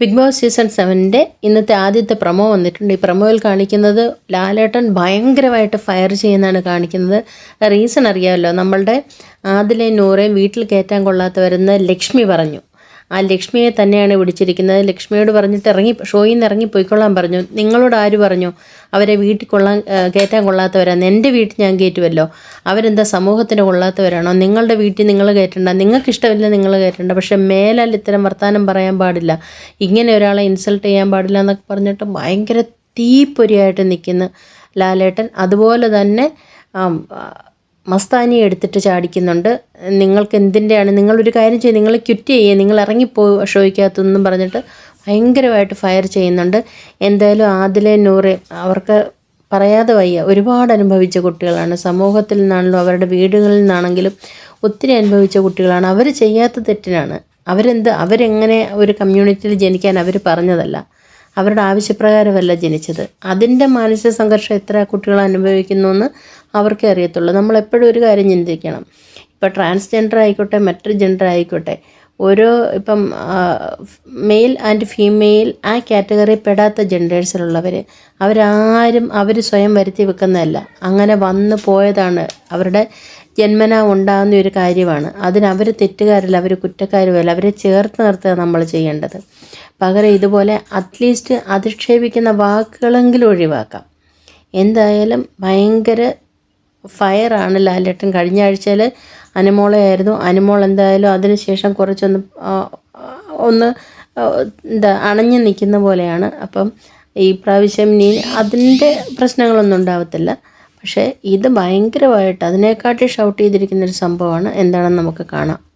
Big boss season സെവന്റെ ഇന്നത്തെ ആദ്യത്തെ promo വന്നിട്ടുണ്ട്. ഈ പ്രമോയിൽ കാണിക്കുന്നത് ലാലേട്ടൻ ഭയങ്കരമായിട്ട് ഫയർ ചെയ്യുന്നതാണ് കാണിക്കുന്നത്. റീസൺ അറിയാമല്ലോ. നമ്മളുടെ ആദിലെ നൂറെ വീട്ടിൽ കയറ്റാൻ കൊള്ളാത്ത വരുന്ന ലക്ഷ്മി പറഞ്ഞു. ആ ലക്ഷ്മിയെ തന്നെയാണ് വിളിച്ചിരിക്കുന്നത്. ലക്ഷ്മിയോട് പറഞ്ഞിട്ട് ഇറങ്ങി ഷോയിൽ നിന്ന് ഇറങ്ങി പോയിക്കൊള്ളാൻ പറഞ്ഞു. നിങ്ങളോട് ആര് പറഞ്ഞു? അവരെ വീട്ടിൽ കൊള്ളാൻ കയറ്റാൻ കൊള്ളാത്തവരാണ്. എന്റെ വീട്ടിൽ ഞാൻ കയറ്റുമല്ലോ അവരെന്താ സമൂഹത്തിന് കൊള്ളാത്തവരാണോ? നിങ്ങളുടെ വീട്ടിൽ നിങ്ങൾ കയറ്റണ്ട നിങ്ങൾക്ക് ഇഷ്ടമില്ല നിങ്ങൾ കയറ്റണ്ട പക്ഷേ മേലാൽ ഇത്തരം വർത്തമാനം പറയാൻ പാടില്ല. ഇങ്ങനെ ഒരാളെ ഇൻസൾട്ട് ചെയ്യാൻ പാടില്ല എന്നൊക്കെ പറഞ്ഞിട്ട് ഭയങ്കര തീപ്പൊരിയായിട്ട് നിൽക്കുന്ന ലാലേട്ടൻ. അതുപോലെ തന്നെ മസ്താനി എടുത്തിട്ട് ചാടിക്കുന്നുണ്ട്. നിങ്ങൾക്ക് എന്തിന്റെയാണ് നിങ്ങളൊരു കാര്യം ചെയ്യും. നിങ്ങൾ ക്വിറ്റ് ചെയ്യുക നിങ്ങൾ ഇറങ്ങിപ്പോ ഷോയ്ക്കകത്തൊന്നും പറഞ്ഞിട്ട് ഭയങ്കരമായിട്ട് ഫയർ ചെയ്യുന്നുണ്ട്. എന്തായാലും ആദിലെ നൂറെ അവർക്ക് പറയാതെ വയ്യ. ഒരുപാട് അനുഭവിച്ച കുട്ടികളാണ്. സമൂഹത്തിൽ നിന്നാണെങ്കിലും അവരുടെ വീടുകളിൽ നിന്നാണെങ്കിലും ഒത്തിരി അനുഭവിച്ച കുട്ടികളാണ്. അവർ ചെയ്യാത്ത തെറ്റിനാണ്. അവരെന്ത് അവരെങ്ങനെ ഒരു കമ്മ്യൂണിറ്റിയിൽ ജനിക്കാൻ അവർ പറഞ്ഞതല്ല. അവരുടെ ആവശ്യപ്രകാരമല്ല ജനിച്ചത്. അതിന്റെ മാനസിക സംഘർഷം എത്ര കുട്ടികൾ അനുഭവിക്കുന്നു എന്ന് അവർക്കേ അറിയത്തുള്ളൂ. നമ്മൾ എപ്പോഴും ഒരു കാര്യം ചിന്തിക്കണം. ഇപ്പോൾ ട്രാൻസ്ജെൻഡർ ആയിക്കോട്ടെ മറ്റൊരു ജെൻഡർ ആയിക്കോട്ടെ ഓരോ ഇപ്പം മെയിൽ ആൻഡ് ഫീമെയിൽ ആ കാറ്റഗറി പെടാത്ത ജെൻഡേഴ്സിലുള്ളവർ അവരാരും അവർ സ്വയം വരുത്തി വെക്കുന്നതല്ല. അങ്ങനെ വന്നു പോയതാണ് അവരുടെ ജന്മന ഉണ്ടാകുന്ന ഒരു കാര്യമാണ്. അതിന് അവർ തെറ്റുകാരല്ല അവർ കുറ്റക്കാരുമല്ല അവരെ ചേർത്ത് നിർത്തുക നമ്മൾ ചെയ്യേണ്ടത്. പകരം ഇതുപോലെ അറ്റ്ലീസ്റ്റ് അധിക്ഷേപിക്കുന്ന വാക്കുകളെങ്കിലും ഒഴിവാക്കാം. എന്തായാലും ഭയങ്കര ഫയറാണ് ലാലേട്ടൻ. കഴിഞ്ഞ ആഴ്ചയിൽ അനുമോളയായിരുന്നു അനുമോൾ എന്തായാലും അതിനുശേഷം കുറച്ചൊന്ന് ഒന്ന് എന്താ അണഞ്ഞു നിൽക്കുന്ന പോലെയാണ്. അപ്പം ഈ പ്രാവശ്യം നീ അതിന്റെ പ്രശ്നങ്ങളൊന്നും ഉണ്ടാവത്തില്ല. പക്ഷേ ഇത് ഭയങ്കരമായിട്ട് അതിനെക്കാട്ടി ഷൗട്ട് ചെയ്തിരിക്കുന്ന ഒരു സംഭവമാണ്. എന്താണെന്ന് നമുക്ക് കാണാം.